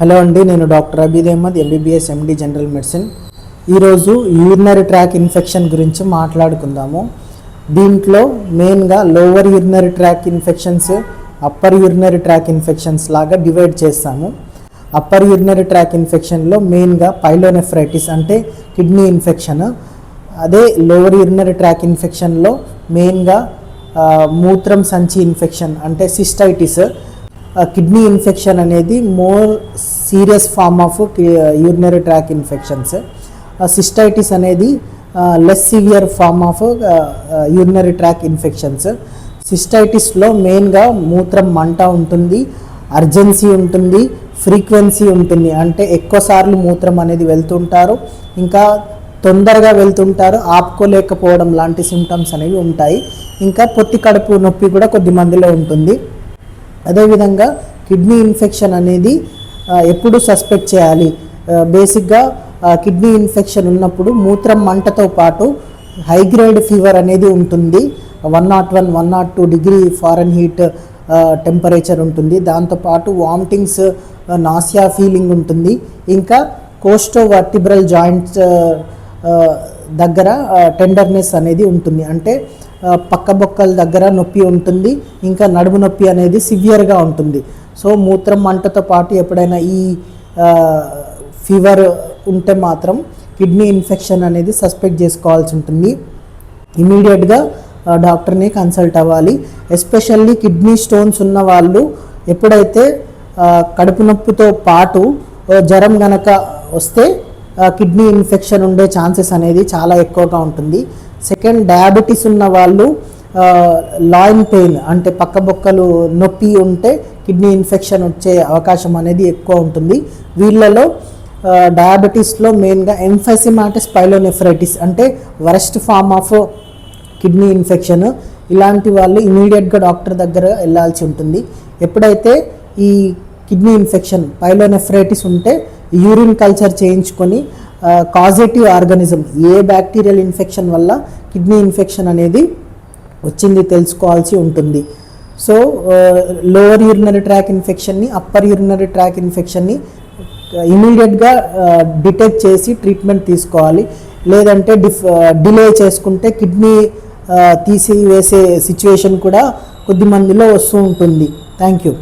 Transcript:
Hello అండి నేను doctor Abid Ahmed MBBS MD general medicine ఈరోజు యూరినరీ ట్రాక్ ఇన్ఫెక్షన్ గురించి మాట్లాడుకుందాము. దీంట్లో మెయిన్గా lower urinary tract infections upper urinary tract infections లాగా డివైడ్ చేస్తాము. అప్పర్ యూరినరీ ట్రాక్ ఇన్ఫెక్షన్లో మెయిన్గా పైలోనెఫ్రైటిస్ అంటే కిడ్నీ ఇన్ఫెక్షన్ అదే లోవర్ యూరినరీ ట్రాక్ ఇన్ఫెక్షన్లో మెయిన్గా మూత్రం సంచి ఇన్ఫెక్షన్ అంటే సిస్టైటిస్ కిడ్నీ ఇన్ఫెక్షన్ అనేది more serious form of urinary tract infections. Cystitis అనేది less severe form of urinary tract infections. సిస్టైటిస్లో మెయిన్గా మూత్రం మంట ఉంటుంది అర్జెన్సీ ఉంటుంది ఫ్రీక్వెన్సీ ఉంటుంది. అంటే ఎక్కువసార్లు మూత్రం అనేది వెళ్తుంటారు ఇంకా తొందరగా వెళ్తుంటారు ఆపుకోలేకపోవడం లాంటి సిమ్టమ్స్ అనేవి ఉంటాయి. ఇంకా పొత్తి కడుపు నొప్పి కూడా కొద్ది మందిలో ఉంటుంది. అదేవిధంగా కిడ్నీ ఇన్ఫెక్షన్ అనేది ఎప్పుడు సస్పెక్ట్ చేయాలి? బేసిక్గా కిడ్నీ ఇన్ఫెక్షన్ ఉన్నప్పుడు మూత్రం మంటతో పాటు హై గ్రేడ్ ఫీవర్ అనేది ఉంటుంది. One naught one one naught two degree Fahrenheit temperature ఉంటుంది. దాంతోపాటు వామిటింగ్స్ నాసియా ఫీలింగ్ ఉంటుంది. ఇంకా కోస్టో వర్టిబ్రల్ జాయింట్స్ దగ్గర టెండర్నెస్ అనేది ఉంటుంది. అంటే పక్క బొక్కల దగ్గర నొప్పి ఉంటుంది ఇంకా నడుము నొప్పి అనేది సివియర్గా ఉంటుంది. సో మూత్రం మంటతో పాటు ఎప్పుడైనా ఈ ఫీవర్ ఉంటే మాత్రం కిడ్నీ ఇన్ఫెక్షన్ అనేది సస్పెక్ట్ చేసుకోవాల్సి ఉంటుంది. ఇమీడియట్గా డాక్టర్ని కన్సల్ట్ అవ్వాలి. ఎస్పెషల్లీ కిడ్నీ స్టోన్స్ ఉన్న వాళ్ళు ఎప్పుడైతే కడుపు నొప్పితో పాటు జ్వరం గనక వస్తే కిడ్నీ ఇన్ఫెక్షన్ ఉండే ఛాన్సెస్ అనేది చాలా ఎక్కువగా ఉంటుంది. సెకండ్ డయాబెటీస్ ఉన్న వాళ్ళు లాయిన్ పెయిన్ అంటే పక్క బొక్కలు నొప్పి ఉంటే కిడ్నీ ఇన్ఫెక్షన్ వచ్చే అవకాశం అనేది ఎక్కువ ఉంటుంది. వీళ్ళలో డయాబెటీస్లో మెయిన్గా ఎంఫెసిమాటిస్ పైలోనెఫ్రైటిస్ అంటే worst form of kidney infection. ఇలాంటి వాళ్ళు ఇమీడియట్గా డాక్టర్ దగ్గర వెళ్ళాల్సి ఉంటుంది. ఎప్పుడైతే ఈ కిడ్నీ ఇన్ఫెక్షన్ పైలోనెఫ్రైటిస్ ఉంటే యూరిన్ కల్చర్ చేయించుకొని కాజేటివ్ ఆర్గానిజం ఏ బ్యాక్టీరియల్ ఇన్ఫెక్షన్ వల్ల కిడ్నీ ఇన్ఫెక్షన్ అనేది వచ్చింది తెలుసుకోవాల్సి ఉంటుంది. సో లోవర్ యూరినరీ ట్రాక్ ఇన్ఫెక్షన్ని అప్పర్ యూరినరీ ట్రాక్ ఇన్ఫెక్షన్ని ఇమీడియట్గా డిటెక్ట్ చేసి ట్రీట్మెంట్ తీసుకోవాలి. లేదంటే డిఫ్ డిలే చేసుకుంటే కిడ్నీ తీసివేసే సిచ్యువేషన్ కూడా కొద్ది మందిలో వస్తూ ఉంటుంది. Thank you